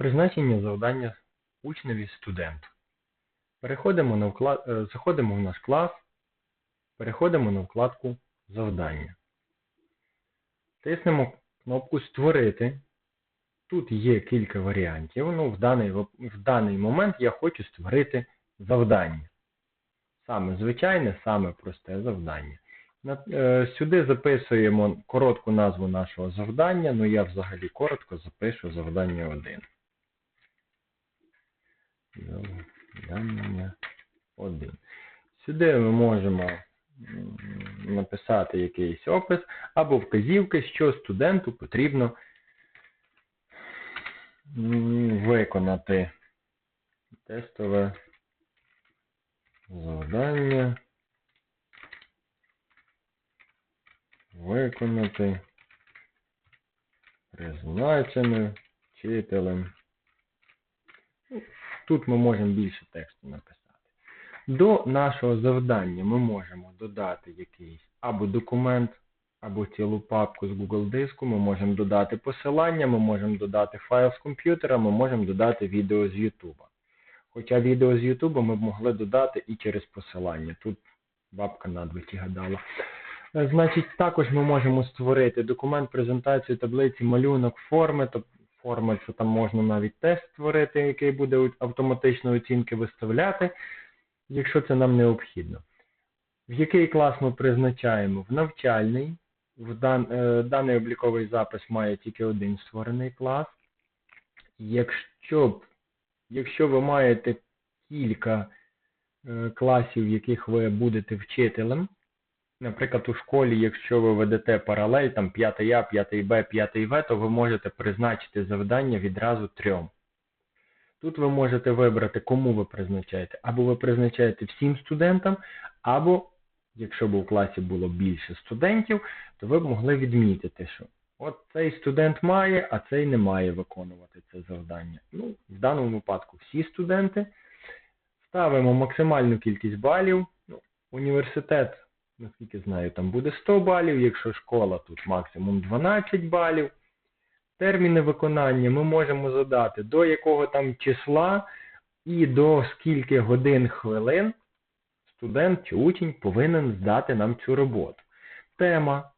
Призначення завдання учневі студенту. Переходимо на вклад... е, Заходимо в наш клас, переходимо на вкладку Завдання. Тиснемо кнопку Створити. Тут є кілька варіантів. Ну, в, даний, в даний момент я хочу створити завдання. Саме звичайне, саме просте завдання. Е, Сюди записуємо коротку назву нашого завдання, ну я взагалі коротко запишу завдання 1. Завдання 1. Сюди ми можемо написати якийсь опис або вказівки, що студенту потрібно виконати тестове завдання. Виконати призначене вчителем. Тут ми можемо більше тексту написати. До нашого завдання ми можемо додати якийсь або документ, або цілу папку з Google диску, ми можемо додати посилання, ми можемо додати файл з комп'ютера, ми можемо додати відео з YouTube. Хоча відео з YouTube ми б могли додати і через посилання. Тут бабка надвиті гадала. Е, Значить, також ми можемо створити документ, презентацію, таблиці, малюнок, форми. Тобто форми це там можна навіть тест створити, який буде автоматично оцінки виставляти, якщо це нам необхідно. В який клас ми призначаємо? В навчальний. В дан, е, даний обліковий запис має тільки один створений клас. Якщо, якщо ви маєте кілька е, класів, в яких ви будете вчителем, Наприклад, у школі, якщо ви ведете паралель, там 5 А, 5 Б, 5 В, то ви можете призначити завдання відразу трьом. Тут ви можете вибрати, кому ви призначаєте. Або ви призначаєте всім студентам, або, якщо б у класі було більше студентів, то ви б могли відмітити, що от цей студент має, а цей не має виконувати це завдання. Ну, в даному випадку всі студенти. Ставимо максимальну кількість балів. Ну, університет наскільки знаю, там буде 100 балів, якщо школа, тут максимум 12 балів. Терміни виконання ми можемо задати до якого там числа і до скільки годин хвилин студент чи учень повинен здати нам цю роботу. Тема.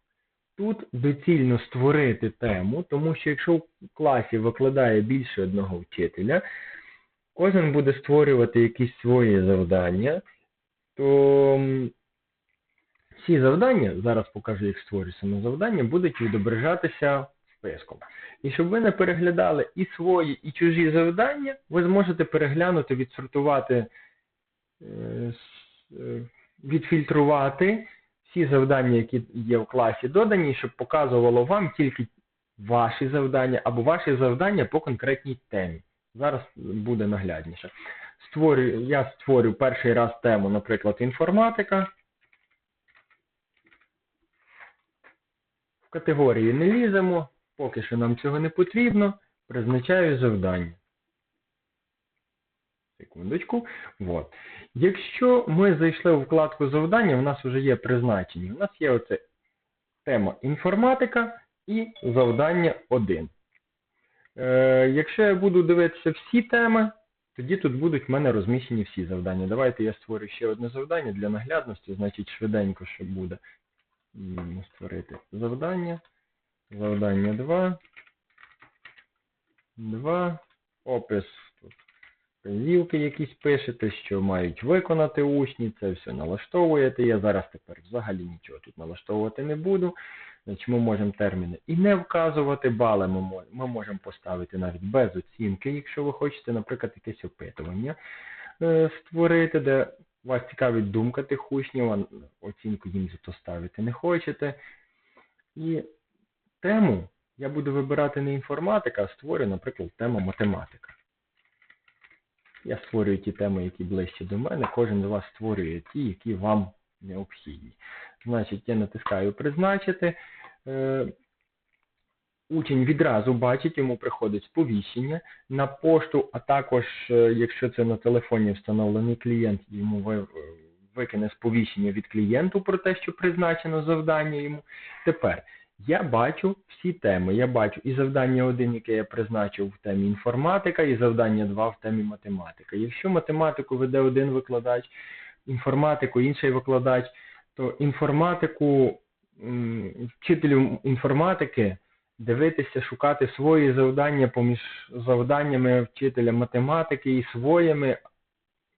Тут доцільно створити тему, тому що якщо в класі викладає більше одного вчителя, кожен буде створювати якісь свої завдання, то всі завдання, зараз покажу, як створюю саме завдання, будуть відображатися списком. І щоб ви не переглядали і свої, і чужі завдання, ви зможете переглянути, відсортувати, е, е, відфільтрувати всі завдання, які є в класі додані, щоб показувало вам тільки ваші завдання або ваші завдання по конкретній темі. Зараз буде наглядніше. Створюю, я створю перший раз тему, наприклад, інформатика. В категорії не ліземо, поки що нам цього не потрібно. Призначаю завдання. Секундочку. Вот. Якщо ми зайшли у вкладку завдання, у нас вже є призначення. У нас є оце тема інформатика і завдання 1. Е, якщо я буду дивитися всі теми, тоді тут будуть в мене розміщені всі завдання. Давайте я створю ще одне завдання для наглядності, значить швиденько, що буде створити завдання. Завдання 2. 2. Опис тут. Вказівки якісь пишете, що мають виконати учні, це все налаштовуєте. Я зараз тепер взагалі нічого тут налаштовувати не буду. Значить, ми можемо терміни і не вказувати, бали ми, ми можемо поставити навіть без оцінки, якщо ви хочете, наприклад, якесь опитування е, створити, де вас цікавить думка тих оцінку їм за то ставити не хочете. І тему я буду вибирати не інформатика, а створю, наприклад, тему математика. Я створюю ті теми, які ближче до мене, кожен з вас створює ті, які вам необхідні. Значить, я натискаю призначити. Е, Учень відразу бачить, йому приходить сповіщення на пошту, а також, е, якщо це на телефоні встановлений клієнт, йому викине сповіщення від клієнту про те, що призначено завдання йому. Тепер, я бачу всі теми. Я бачу і завдання 1, яке я призначив в темі інформатика, і завдання 2 в темі математика. Якщо математику веде один викладач, інформатику інший викладач, то інформатику вчителю інформатики дивитися, шукати свої завдання поміж завданнями вчителя математики і своїми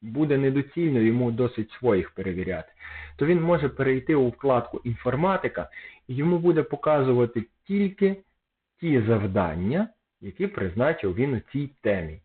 буде недоцільно йому досить своїх перевіряти. То він може перейти у вкладку інформатика і йому буде показувати тільки ті завдання, які призначив він у цій темі.